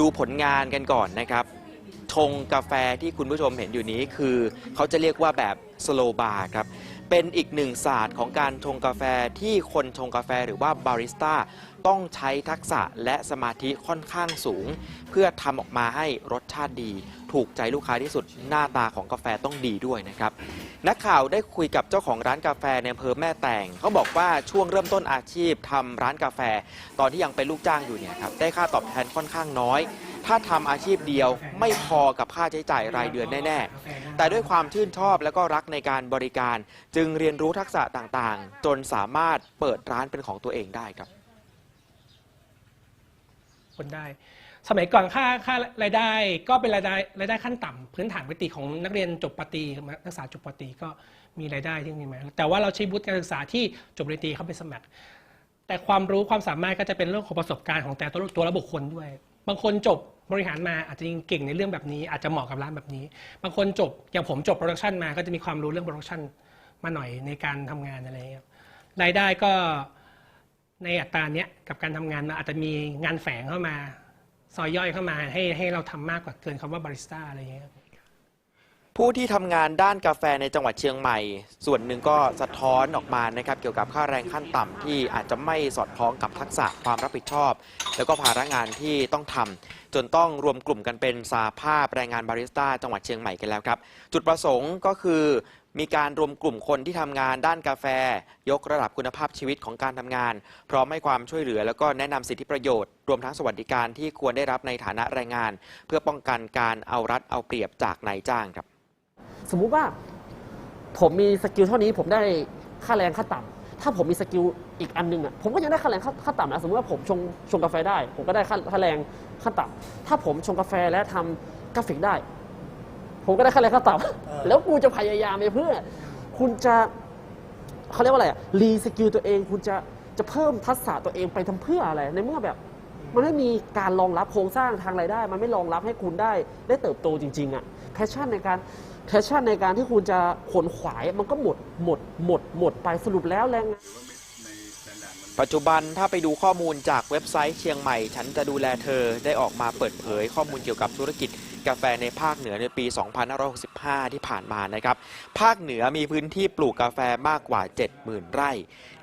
ดูผลงานกันก่อนนะครับชงกาแฟที่คุณผู้ชมเห็นอยู่นี้คือเขาจะเรียกว่าแบบสโลบาร์ครับ เป็นอีกหนึ่งศาสตร์ของการชงกาแฟที่คนชงกาแฟหรือว่าบาริสต้าต้องใช้ทักษะและสมาธิค่อนข้างสูง เพื่อทำออกมาให้รสชาติดี ถูกใจลูกค้าที่สุดหน้าตาของกาแฟต้องดีด้วยนะครับ นักข่าวได้คุยกับเจ้าของร้านกาแฟในอำเภอแม่แตงเขาบอกว่าช่วงเริ่มต้นอาชีพทำร้านกาแฟ ตอนที่ยังเป็นลูกจ้างอยู่เนี่ยครับได้ค่าตอบแทนค่อนข้างน้อย ถ้าทำอาชีพเดียวไม่พอกับค่าใช้จ่ายรายเดือนแน่ ๆ แต่ด้วยความชื่นชอบและก็รักในการบริการ จึงเรียนรู้ทักษะต่างๆ จนสามารถเปิดร้านเป็นของตัวเองได้ครับ คนได้ สมัยก่อนค่าค่ารายได้ก็เป็นรายได้รายได้ขั้นต่ำพื้นฐานปกติของนักเรียนจบปตรีนักศึกษาจบปตรีก็มีรายได้ที่มีมาแต่ว่าเราใช้วุฒิการศึกษาที่จบปริญญาตรีเข้าไปสมัคร แต่ความรู้ความสามารถก็จะเป็นเรื่องของประสบการณ์ของแต่ตัวตัวระบุคคลด้วย บางคนจบ บริหารมาอาจจะยังเก่งในเรื่องแบบนี้อาจจะเหมาะกับร้านแบบนี้ บางคนจบอย่างผมจบโปรดักชันมาก็จะมีความรู้เรื่องโปรดักชันมาหน่อยในการทำงานอะไรเงี้ยรายได้ก็ในอัตราเนี้ยกับการทำงานอาจจะมีงานแฝงเข้ามา ซอยย่อยเข้ามาให้ให้เราทำมากกว่าเกินคำว่าบาริสต้าอะไรเงี้ย ผู้ที่ทำงานด้านกาแฟในจังหวัดเชียงใหม่ ส่วนหนึ่งก็สะท้อนออกมานะครับ เกี่ยวกับค่าแรงขั้นต่ำที่อาจจะไม่สอดคล้องกับทักษะความรับผิดชอบ แล้วก็ภาระงานที่ต้องทำจนต้องรวมกลุ่มกันเป็นสาภาพแรงงานบาริสต้าจังหวัดเชียงใหม่กันแล้วครับ จุดประสงค์ก็คือมีการรวมกลุ่มคนที่ทำงานด้านกาแฟ ยกระดับคุณภาพชีวิตของการทำงาน พร้อมให้ความช่วยเหลือ แล้วก็แนะนำสิทธิประโยชน์ รวมทั้งสวัสดิการที่ควรได้รับในฐานะแรงงาน เพื่อป้องกันการเอารัดเอาเปรียบจากนายจ้างครับ สมมุติว่า ผมมีสกิลเท่านี้ผมได้ค่าแรงขั้นต่ำถ้าผมมีสกิลอีกอันหนึงอะผมก็ยังได้ค่าแรงขั้นขั้นต่ำนะสมมติว่าผมชงชงกาแฟได้ ผมก็ได้ค่าค่าแรงขั้นต่ำถ้าผมชงกาแฟและทำกราฟิกได้ ผมก็ได้ค่าแรงขั้นต่ำแล้วกูจะพยายามไปเพื่อ คุณจะเขาเรียกว่าอะไรอะรีสกิลตัวเอง คุณจะจะเพิ่มทักษะตัวเองไปทำเพื่ออะไรในเมื่อแบบ มันไม่มีการรองรับโครงสร้างทางรายได้ มันไม่รองรับให้คุณได้ได้เติบโตจริง ๆอะแพชชั่นในการแพชชั่นในการที่คุณจะขนขวายมันก็หมดหมดหมดหมดไปสรุปแล้วแรงงานปัจจุบันถ้าไปดูข้อมูลจากเว็บไซต์เชียงใหม่ ฉันจะดูแลเธอได้ออกมาเปิดเผยข้อมูลเกี่ยวกับธุรกิจ กาแฟในภาคเหนือในปี 2565 ที่ผ่านมานะครับ ภาคเหนือมีพื้นที่ปลูกกาแฟมากกว่า 70,000 ไร่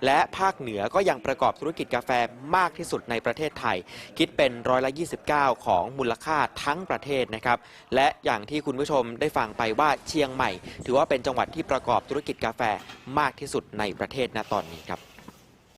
และภาคเหนือก็ยังประกอบธุรกิจกาแฟมากที่สุดในประเทศไทย คิดเป็นร้อยละ 29 ของมูลค่าทั้งประเทศนะครับ และอย่างที่คุณผู้ชมได้ฟังไปว่าเชียงใหม่ ถือว่าเป็นจังหวัดที่ประกอบธุรกิจกาแฟมากที่สุดในประเทศณตอนนี้ครับ